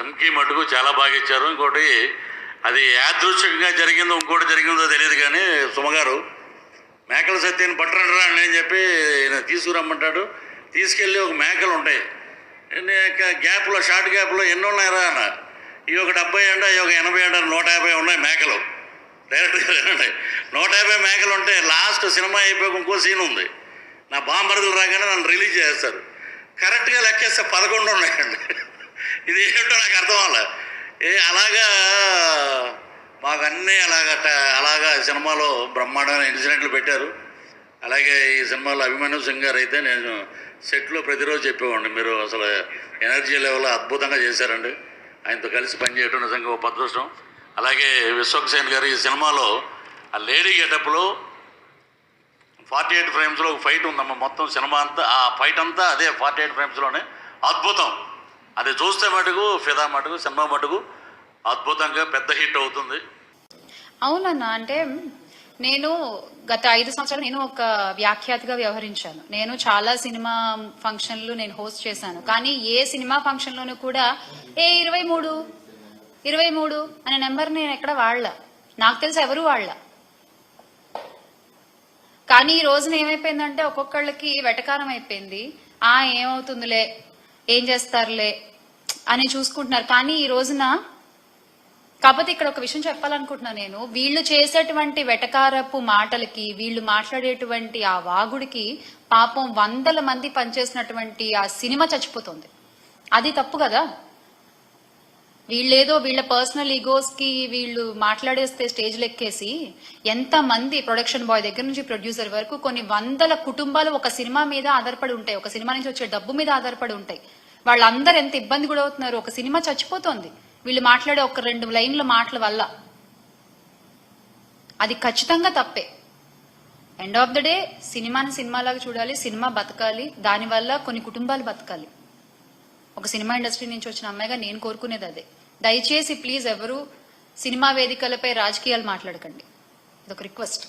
ధమ్కి మటుకు చాలా బాగా ఇచ్చారు. ఇంకోటి అది యాదృచ్ఛికంగా జరిగిందో ఇంకోటి జరిగిందో తెలియదు కానీ సుమగారు మేకల సత్యాన్ని పట్టరండి అని చెప్పి ఈయన తీసుకురమ్మంటాడు. తీసుకెళ్ళి ఒక మేకలు ఉంటాయి. గ్యాప్లో షార్ట్ గ్యాప్లో ఎన్ని ఉన్నాయరా అన్న ఈ ఒక డెబ్బై అంట ఈ ఒక ఎనభై అంట నూట యాభై ఉన్నాయి మేకలు. డైరెక్ట్గా నూట యాభై మేకలు ఉంటే లాస్ట్ సినిమా అయిపోయి ఇంకో సీన్ ఉంది. నా బాంబర్దులు రాగానే నన్ను రిలీజ్ చేస్తారు. కరెక్ట్గా లెక్కేస్తే పదకొండు ఉన్నాయండి. ఇది ఏంటో నాకు అర్థం అవ్వాలి. ఏ అలాగా మాకు అన్నీ అలాగ అలాగా సినిమాలో బ్రహ్మాండమైన ఇన్సిడెంట్లు పెట్టారు. అలాగే ఈ సినిమాలో అభిమన్యు సింగ్ గారు అయితే నేను సెట్లో ప్రతిరోజు చెప్పేవాడిని. మీరు అసలు ఎనర్జీ లెవెల్ అద్భుతంగా చేశారండి. ఆయనతో కలిసి పనిచేయడం నిజంగా ఒక అదృష్టం అలాగే విశ్వక్సేన్ గారు ఈ సినిమాలో ఆ లేడీ గెటప్లో ఫార్టీ ఎయిట్ ఫ్రేమ్స్లో ఒక ఫైట్ ఉందమ్మా. మొత్తం సినిమా అంతా ఆ ఫైట్ అంతా అదే ఫార్టీ ఎయిట్ ఫ్రేమ్స్లోనే అద్భుతం. అది చూస్తే మటుకు ఫిదా మటుకు సినిమా మటుకు అద్భుతంగా పెద్ద హిట్ అవుతుంది. అవునన్నా అంటే నేను గత ఐదు సంవత్సరాలు నేను ఒక వ్యాఖ్యాతగా వ్యవహరించాను. నేను చాలా సినిమా ఫంక్షన్లు నేను హోస్ట్ చేశాను. కానీ ఏ సినిమా ఫంక్షన్లోనూ కూడా ఏ ఇరవై మూడు ఇరవై మూడు అనే నెంబర్ నేను ఎక్కడ వాడలా. నాకు తెలిసి ఎవరు వాళ్ళ కానీ ఈ రోజున ఏమైపోయిందంటే ఒక్కొక్కళ్ళకి వెటకారం అయిపోయింది. ఆ ఏమవుతుందిలే ఏం చేస్తారులే అని చూసుకుంటున్నారు. కానీ ఈ రోజున కాకపోతే ఇక్కడ ఒక విషయం చెప్పాలనుకుంటున్నా నేను. వీళ్ళు చేసేటువంటి వెటకారపు మాటలకి వీళ్ళు మాట్లాడేటువంటి ఆ వాగుడికి పాపం వందల మంది పనిచేసినటువంటి ఆ సినిమా చచ్చిపోతుంది. అది తప్పు కదా? వీళ్ళేదో వీళ్ళ పర్సనల్ ఈగోస్కి వీళ్ళు మాట్లాడేస్తే స్టేజ్ లెక్కేసి ఎంత మంది ప్రొడక్షన్ బాయ్ దగ్గర నుంచి ప్రొడ్యూసర్ వరకు కొన్ని వందల కుటుంబాలు ఒక సినిమా మీద ఆధారపడి ఉంటాయి. ఒక సినిమా నుంచి వచ్చే డబ్బు మీద ఆధారపడి ఉంటాయి. వాళ్ళందరూ ఎంత ఇబ్బంది కూడా అవుతున్నారు ఒక సినిమా చచ్చిపోతోంది. వీళ్ళు మాట్లాడే ఒక రెండు లైన్ల మాటల వల్ల. అది ఖచ్చితంగా తప్పే. ఎండ్ ఆఫ్ ద డే సినిమాని సినిమాలాగా చూడాలి సినిమా బతకాలి దానివల్ల కొన్ని కుటుంబాలు బతకాలి. ఒక సినిమా ఇండస్ట్రీ నుంచి వచ్చిన అమ్మాయిగా నేను కోరుకునేది అదే. దయచేసి ప్లీజ్ ఎవరు సినిమా వేదికలపై రాజకీయాలు మాట్లాడకండి. ఇదొక రిక్వెస్ట్.